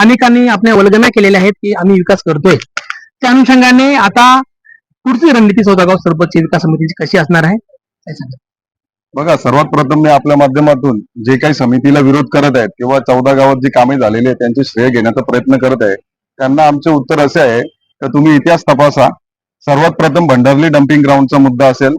अनेकांनी आपल्या वल्गना केलेल्या आहेत की आम्ही विकास करतोय. त्या अनुषंगाने आता पुढची रणनीती सौदागाव सरपंच विकास समितीची कशी असणार आहे बघा सर्वात प्रथम मी आपल्या माध्यमातून जे काही समितीला विरोध करत आहेत किंवा चौदा गावात जी कामे झालेली आहेत त्यांचे श्रेय घेण्याचा प्रयत्न करत आहे त्यांना आमचे उत्तर असे आहे की तुम्ही इतिहास तपासा. सर्वात प्रथम भंडारली डम्पिंग ग्राउंडचा मुद्दा असेल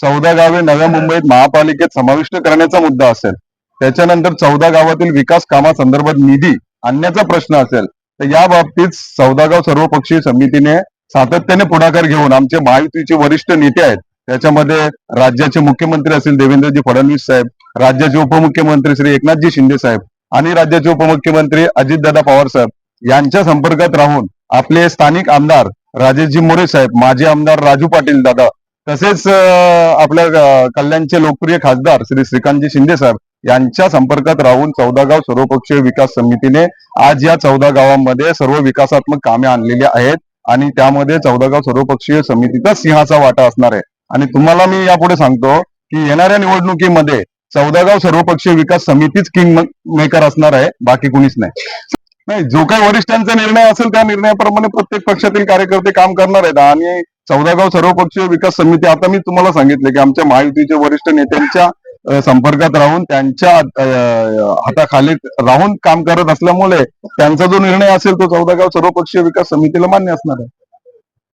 चौदा गावे नव्या मुंबईत महापालिकेत समाविष्ट करण्याचा मुद्दा असेल त्याच्यानंतर चौदा गावातील विकास कामासंदर्भात निधी आणण्याचा प्रश्न असेल तर या बाबतीत चौदागाव सर्वपक्षीय समितीने सातत्याने पुढाकार घेऊन आमचे महायुतीचे वरिष्ठ नेते आहेत त्याच्यामध्ये राज्याचे मुख्यमंत्री असतील देवेंद्रजी फडणवीस साहेब राज्याचे उपमुख्यमंत्री श्री एकनाथजी शिंदे साहेब आणि राज्याचे उपमुख्यमंत्री अजितदादा पवार साहेब यांच्या संपर्कात राहून आपले स्थानिक आमदार राजेशजी मोरे साहेब माजी आमदार राजू पाटील दादा तसेच आपल्या कल्याणचे लोकप्रिय खासदार श्री श्रीकांतजी शिंदे साहेब यांच्या संपर्कात राहून चौदा गाव सर्वपक्षीय विकास समितीने आज या चौदा गावांमध्ये सर्व विकासात्मक कामे आणलेली आहेत आणि त्यामध्ये चौदा गाव सर्वपक्षीय समितीचा सिंहाचा वाटा असणार आहे. आणि तुम्हाला मी यापुढे सांगतो की येणाऱ्या निवडणुकीमध्ये चौदा गाव सर्वपक्षीय विकास समितीच किंग मेकर असणार आहे बाकी कुणीच नाही. नाही जो काही वरिष्ठांचा निर्णय असेल त्या निर्णयाप्रमाणे प्रत्येक पक्षातील कार्यकर्ते काम करणार आहेत. आणि चौदागाव सर्वपक्षीय विकास समिती आता मी तुम्हाला सांगितले की आमच्या महायुतीचे वरिष्ठ नेत्यांच्या संपर्कात राहून त्यांच्या हाताखाली राहून काम करत असल्यामुळे त्यांचा जो निर्णय असेल तो चौदागाव सर्वपक्षीय विकास समितीला मान्य असणार आहे.